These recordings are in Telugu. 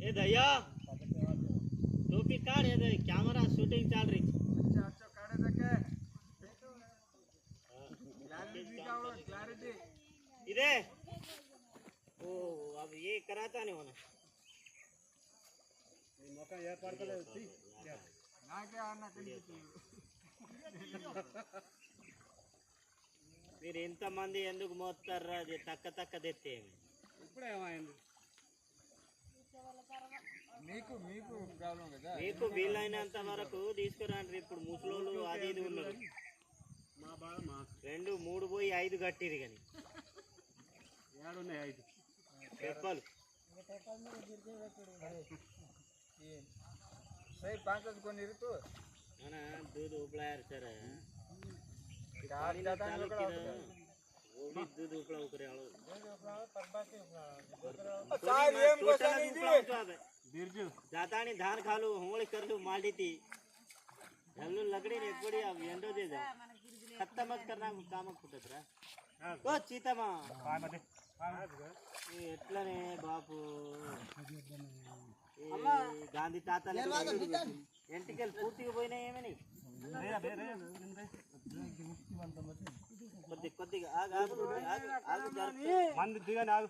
ए दया टोपी काढ हे दे कॅमेरा शूटिंग चाल रही इधे ओ अब ये कराता नहीं होना మీరు ఎంతమంది ఎందుకు మోస్తారా అది తక్క తక్క తెస్తే మీకు మీకు ప్రాబ్లం కదా మీకు వీలైనంత వరకు తీసుకురండి ఇప్పుడు ముసలోళ్ళు అది ఇది ఉన్నారు రెండు మూడు పోయి ఐదు కట్టిరు కానీ చెప్పాలి సై పాంచ కొన్ని ఇరుతు మన दूध उपला यार सर चार दादा ने पकड़ा होता वो भी दूध उपला उकरे आलो चार एम को सही दी બિરજુ દાતાની ધાન ખાલું હોળ કરલું માંડીતી જલ્લું લગડીને એકબડી આવ એંડો દે જા ખત્તમ જ કરના કામ కుట్టద్రా ఓ చీతమా ఎట్లనే బాపు గాంధీ తాత ఎంటికెళ్ళి పూర్తిగా పోయినాయి ఏమని కొద్ది కొద్దిగా ఆగు ఆగు ఆగు మంది దిగని ఆగు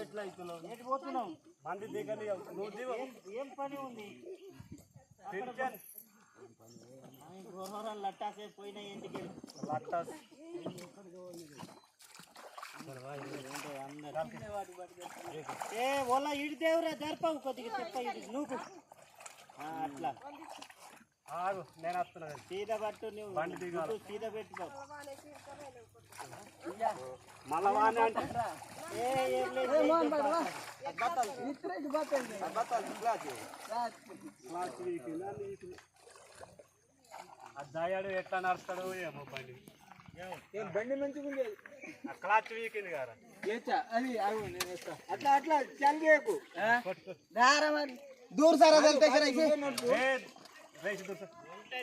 ఎట్లా అవుతున్నావు? ఎటు పోతున్నావు? మంది దిగని నువ్వు దిగు. ఏం- పని ఉంది? టెన్షన్ గోహరం లట్టాసే పోయిన ఇంటికి లట్టాస్. ఏ ఓలా ఇడితేవురా జరపవు కొద్దిగా చెప్ప ఇది నువ్వు అట్లా. ఆగు నేను వస్తున్నా సీద పట్టు నువ్వు. బండి. జుట్టు సీద పెట్టుకో. మళ్ళా అంటే దయాడు ఎట్లా నడుస్తాడో ఏమో బండి ఏం బండి మంచిగా ఉంది ఆ క్లాచ్ వీకింది కదా ఏచా అది అట్లా అట్లా చందేకు దూర సారా ఏ రేసి దూరం